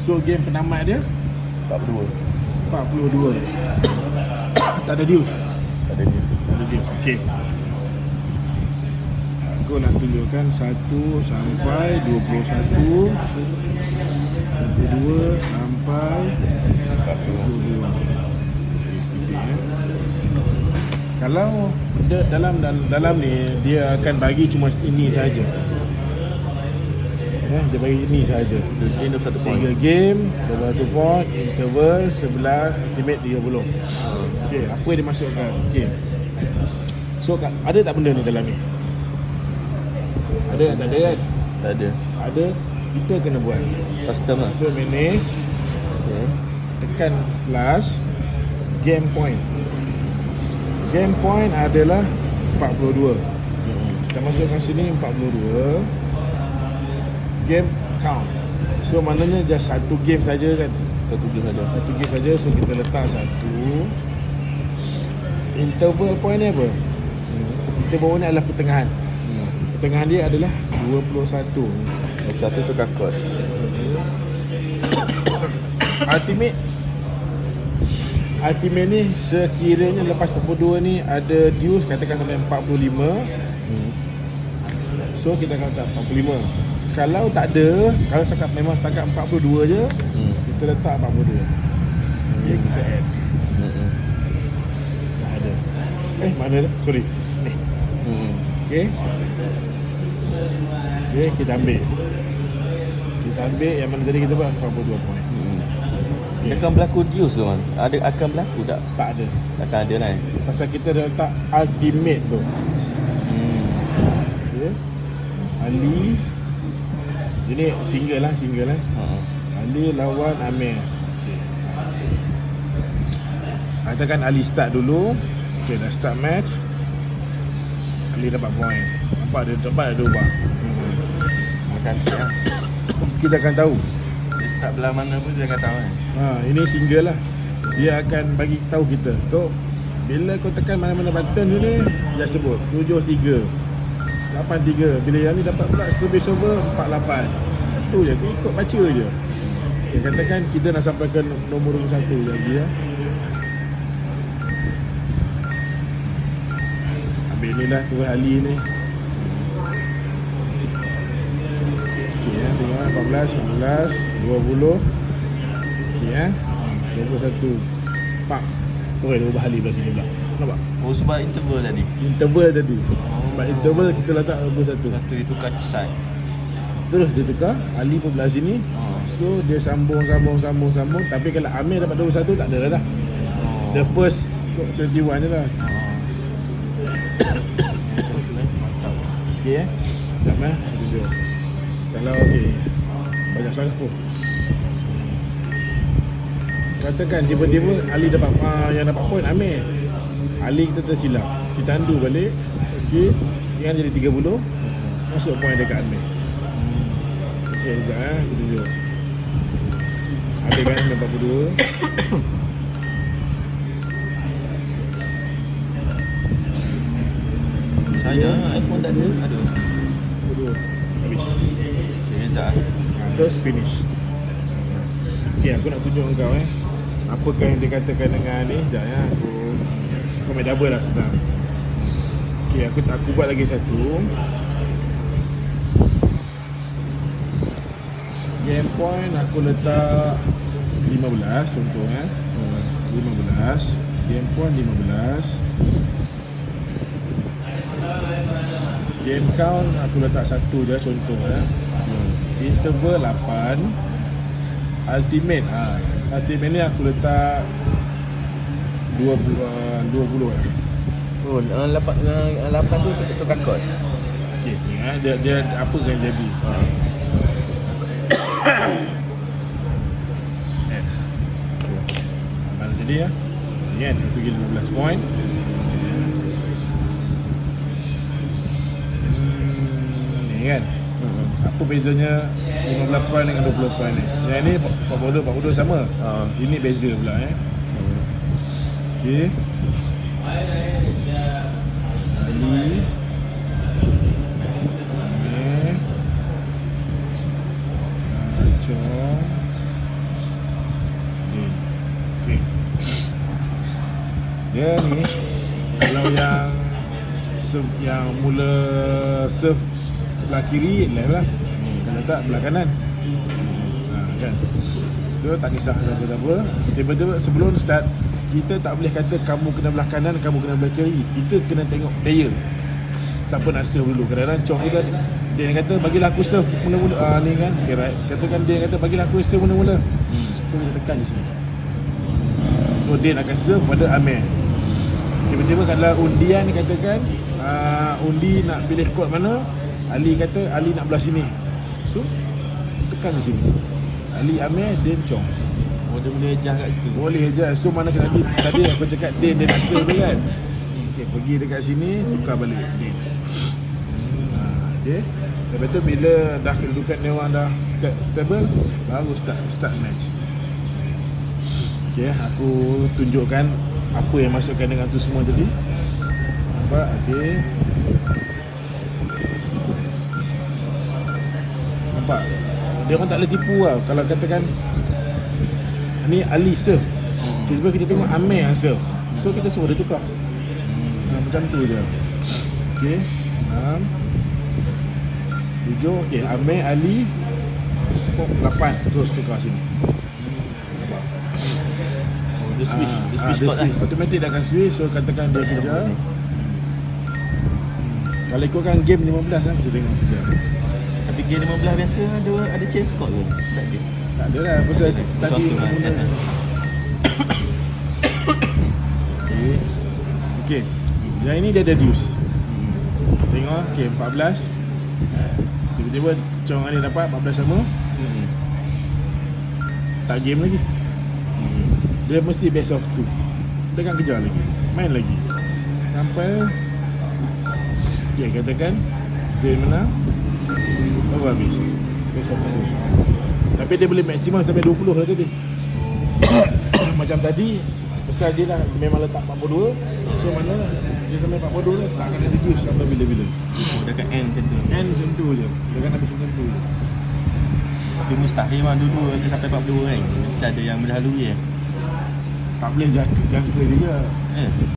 So game penamat dia? 42 42 Tak ada deuce ada ni Tak ada deuce Okay Aku nak tunjukkan 1 sampai 21 22 sampai 22 Titik, eh. Kalau dalam, dalam ni dia akan bagi cuma ini saja. Ya, dia bagi ini saja. Dia 21 point 3 game, 21 point, interval sebelah ultimate 30. Okey, apa yang dimasukkan? Okey. So kat- ada tak benda ni dalam ni? Ada tak ada kan? Tak ada Ada. Kita kena buat. Custom lah So manage, Okay tekan plus game point. Game point adalah 42. hmm. Kita masukkan sini 42 Game count So maknanya just satu game saja kan Satu game saja Satu game saja So kita letak satu Interval point ni apa? hmm. Interval ni adalah pertengahan hmm. Pertengahan dia adalah 21 Satu tu kakot Ultimate Ultimate ni sekiranya lepas 42 ni ada dues katakan sampai 45 hmm. So kita akan letak 45 Kalau tak ada Kalau setakat memang setakat 42 je Hmm. Kita letak 42 Okay kita add Hmm. Tak ada Eh mana dah? Sorry Ni Hmm. Okay Okay kita ambil Kita ambil yang mana tadi kita buat 42 point Hmm. Okay. Akan berlaku dues ke man? Ada akan berlaku tak? Tak ada Takkan ada lah eh? Pasal kita dah letak ultimate tu Hmm. Okay Ali Ini single lah single lah. Ha. Ali lawan Amir. Okay. Katakan Ali start dulu. Okay dah start match. Ali dapat point. Nampak dia tempat ada ubah Hmm. Macam tu lah. Kita akan tahu. Dia start belah mana pun dia akan tahu kan? ha, Ini single lah. Dia akan bagi tahu kita. Kau Bila kau tekan mana-mana button tu ni Dia sebut. 7-3 8-3 Bila yang ni dapat pula Service over 4-8 Tu je Kau ikut baca je. Okay, Katakan kita nak sampai ke Nombor satu lagi ya. Ambil ni lah Terus Ali ni. Okay ya Tengok lah 14 15 20 Okay ya 21 Pak Terus dia ubah Ali belah sini pula Nampak? Oh sebab interval tadi. Interval tadi. Sebab interval kita letak nombor satu. Satu dia tukar side. Terus dia tukar Ali pun belah sini. Oh. So dia sambung sambung sambung sambung. Tapi kalau Amir dapat 21 tak ada dah. Dah Oh. The first 21 je lah. Okay eh? Sekejap eh. Kalau okay. Banyak salah pun Katakan tiba-tiba Ali dapat uh, Yang dapat point Amir. Ali kita tersilap. Kita undo balik. Okay Yang jadi 30 Masuk point dekat Amir. Okay sekejap eh. Kita tunjuk. Ada kan 42 Saya iPhone tak ada. Aduh 42 Habis. Okay sekejap Ha, terus finish. Okay, aku nak tunjuk kau eh. Apakah yang dikatakan dengan ni? Sekejap ya. Aku kau main double lah senang. Okay, aku aku buat lagi satu. Game point aku letak 15 contoh eh. 15. Game point 15. Game count aku letak satu je contoh eh. Interval 8 Ultimate ha. Ultimate ni aku letak 20 uh, 20 lah. Oh uh, lapan, uh, lapan tu kita tukar kod Okey, eh dia dia apa kan jadi? ha. Eh. Mana jadi ya? Ni kan satu gila 15 point. Hmm, ni kan. Apa bezanya 58 dengan 20 poin ni. Yang ini 42 42 sama. Ha. Ini beza pula eh. Okey. Ini Dia ni Kalau yang Yang mula Serve Belah kiri Left lah kalau tak belah kanan. Ha, kan? So tak kisah siapa-siapa Tiba-tiba sebelum start Kita tak boleh kata Kamu kena belah kanan Kamu kena belah kiri. Kita kena tengok player. Siapa nak serve dulu? Kadang-kadang Chong kita Dia yang kata Bagilah aku serve Mula-mula. Ah, Ni kan? Okay, right. Katakan dia yang kata Bagilah aku serve mula-mula. Hmm. So kita tekan di sini. So Din akan serve pada Amir. Tiba-tiba kalau undian katakan uh, Undi nak pilih kod mana Ali kata Ali nak belah sini So Tekan di sini. Ali Amir Din Chong. Oh dia boleh adjust kat situ. Boleh je So mana tadi Tadi aku cakap Din dia nak serve tu kan? Okay, Pergi dekat sini Tukar balik Din ha, Okay Lepas tu bila dah kedudukan dia orang dah sta- stable Baru start start match. Okay aku tunjukkan Apa yang masukkan dengan tu semua tadi. Nampak? Okay Nampak. Dia orang tak boleh tipu lah. Kalau katakan Ni Ali serve Tiba-tiba kita tengok Amir yang serve So kita suruh dia tukar. Ha, Macam tu je. Okay Enam. Tujuh. Okay Amir Ali. Pop lapan. Terus tukar sini. Oh, dia switch, dia Ah, switch dia lah. Automatic dia akan switch. So katakan dia kejar Kalau ikutkan game 15 lah Kita tengok sekejap Tapi game 15 biasa ada ada change code ke? Tak ada. Tak ada lah Pasal tadi Suatu mula kan. Okay. Okay. Yang ini dia ada deuce. Tengok Okay 14 Tiba-tiba Chong Ali dapat 14 sama. Hmm. Tak game lagi. Dia mesti best of 2 Dia akan kejar lagi. Main lagi. Sampai Okay katakan Dia menang Baru habis? Best of 2 Tapi dia boleh maksimum sampai 20 lah tadi Macam tadi Pasal dia dah memang letak 42 So mana Dia sampai 42 Tak akan ada gift sampai bila-bila. Oh, dekat end macam tu. And macam tu je. Dia akan habis macam tu je. Tapi mustahil memang dulu dia sampai 42 kan. Mesti ada yang mendahului eh. Tak boleh jangka, jangka juga Eh.